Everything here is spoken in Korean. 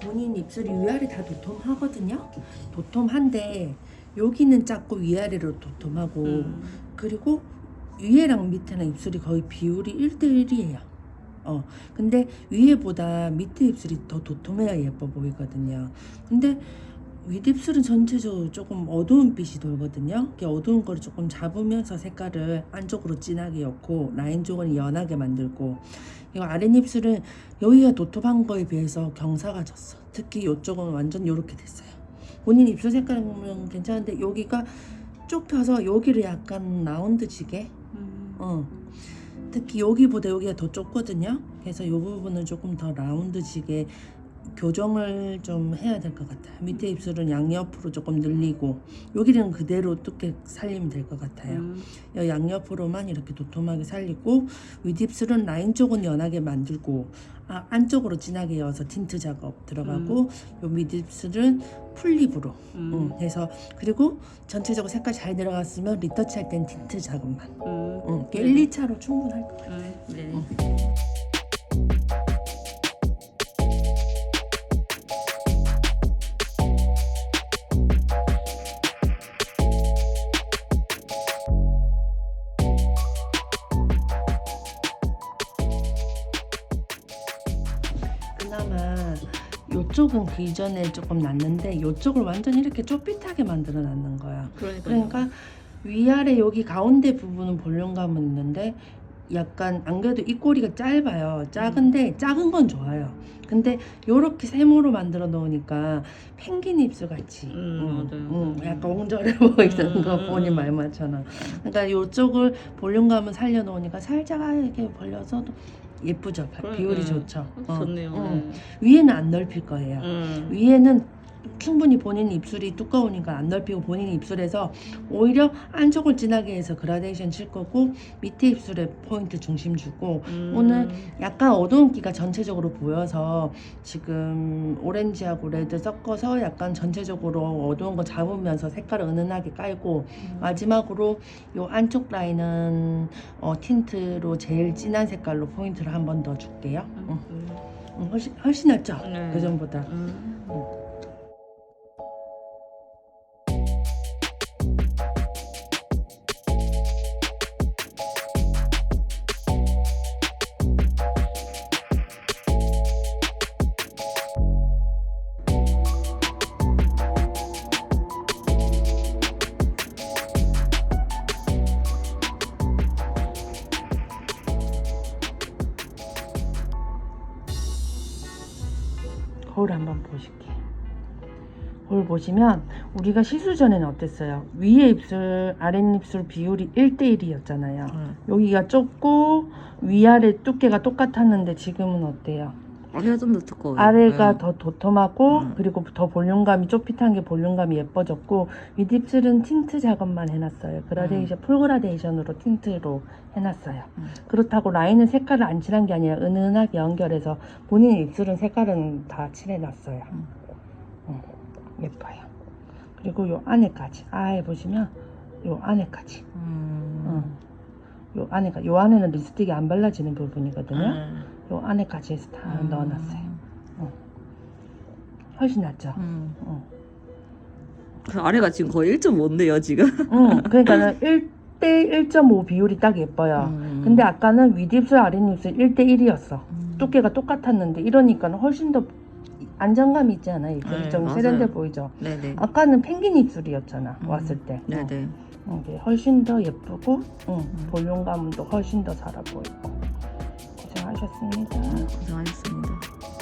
본인 입술이 위아래 다 도톰하거든요. 도톰한데 여기는 작고 위아래로 도톰하고 음. 그리고 위에랑 밑에랑 입술이 거의 비율이 1대1이에요. 어. 근데 위에보다 밑에 입술이 더 도톰해야 예뻐 보이거든요. 근데 윗입술은 전체적으로 조금 어두운 빛이 돌거든요. 이렇게 어두운 거를 조금 잡으면서 색깔을 안쪽으로 진하게 엮고 라인 쪽은 연하게 만들고 이거 아랫입술은 여기가 도톰한 거에 비해서 경사가 졌어. 특히 이쪽은 완전 이렇게 됐어요. 본인 입술 색깔 보면 괜찮은데 여기가 쭉 펴서 여기를 약간 라운드지게 음. 어. 특히 여기보다 여기가 더 좁거든요. 그래서 이 부분은 조금 더 라운드지게 교정을 좀 해야 될 것 같아요. 밑에 입술은 양옆으로 조금 늘리고 여기는 그대로 두께 살리면 될 것 같아요. 음. 여 양옆으로만 이렇게 도톰하게 살리고 윗입술은 라인 쪽은 연하게 만들고 아, 안쪽으로 진하게 여서 틴트 작업 들어가고 요 밑입술은 풀립으로 음. 음, 해서 그리고 전체적으로 색깔 잘 들어갔으면 리터치 할 땐 틴트 작업만 음. 음, 1, 2차로 충분할 것 같아요. 음. 네. 음. 그나마 요쪽은 그 이전에 조금 났는데 요쪽을 완전 이렇게 쪼빗하게 만들어 놨는 거야. 그러니까. 그러니까 위아래 여기 가운데 부분은 볼륨감은 있는데 약간 안 그래도 이 꼬리가 짧아요. 작은데 작은 건 좋아요. 근데 요렇게 세모로 만들어 놓으니까 펭귄 입술 같이 음, 맞아요. 약간 옹졸해 보이는 음, 거 음, 본인 음. 말만처럼 그러니까 요쪽을 볼륨감을 살려 놓으니까 살짝 이렇게 벌려서도 예쁘죠. 그러니까. 비율이 좋죠. 어, 좋네요. 음. 위에는 안 넓힐 거예요. 음. 위에는 충분히 본인 입술이 두꺼우니까 안 넓히고 본인 입술에서 오히려 안쪽을 진하게 해서 그라데이션 칠 거고 밑에 입술에 포인트 중심 주고 음. 오늘 약간 어두운 기가 전체적으로 보여서 지금 오렌지하고 레드 섞어서 약간 전체적으로 어두운 거 잡으면서 색깔을 은은하게 깔고 음. 마지막으로 요 안쪽 라인은 어, 틴트로 제일 진한 색깔로 포인트를 한 번 더 줄게요. 응. 음. 응, 훨씬 훨씬 낫죠? 네. 그 전보다. 음. 거울 한번 보실게. 거울 보시면 우리가 시술 전에는 어땠어요? 위에 입술, 아랫 입술 비율이 1대1이었잖아요. 음. 여기가 좁고 위아래 두께가 똑같았는데 지금은 어때요? 아래가 좀 더 두꺼워요. 아래가 네. 더 도톰하고 음. 그리고 더 볼륨감이 좁핏한 게 볼륨감이 예뻐졌고 윗입술은 틴트 작업만 해놨어요. 그라데이션 풀 그라데이션으로 틴트로 해놨어요. 음. 그렇다고 라인은 색깔을 안 칠한 게 아니라 은은하게 연결해서 본인 입술은 색깔은 다 칠해놨어요. 음. 음, 예뻐요. 그리고 요 안에까지 아예 보시면 요 안에까지 음. 음. 요 안에가 요 안에는 립스틱이 안 발라지는 부분이거든요. 음. 요 안에까지 해서 다 음. 넣어놨어요. 훨씬 낫죠. 음. 응. 그 아래가 지금 거의 1.5인데요, 지금. 응, 그러니까는 1대 1.5 비율이 딱 예뻐요. 음. 근데 아까는 윗입술 아랫입술 1대 1이었어. 음. 두께가 똑같았는데 이러니까 는 훨씬 더 안정감 이 있지 않아요? 입술이 네, 좀 맞아요. 세련돼 보이죠? 네네. 아까는 펭귄 입술이었잖아 음. 왔을 때. 네네. 어, 이게 훨씬 더 예쁘고 응, 음. 볼륨감도 훨씬 더 살아 보이고 고생하셨습니다. 고생하셨습니다.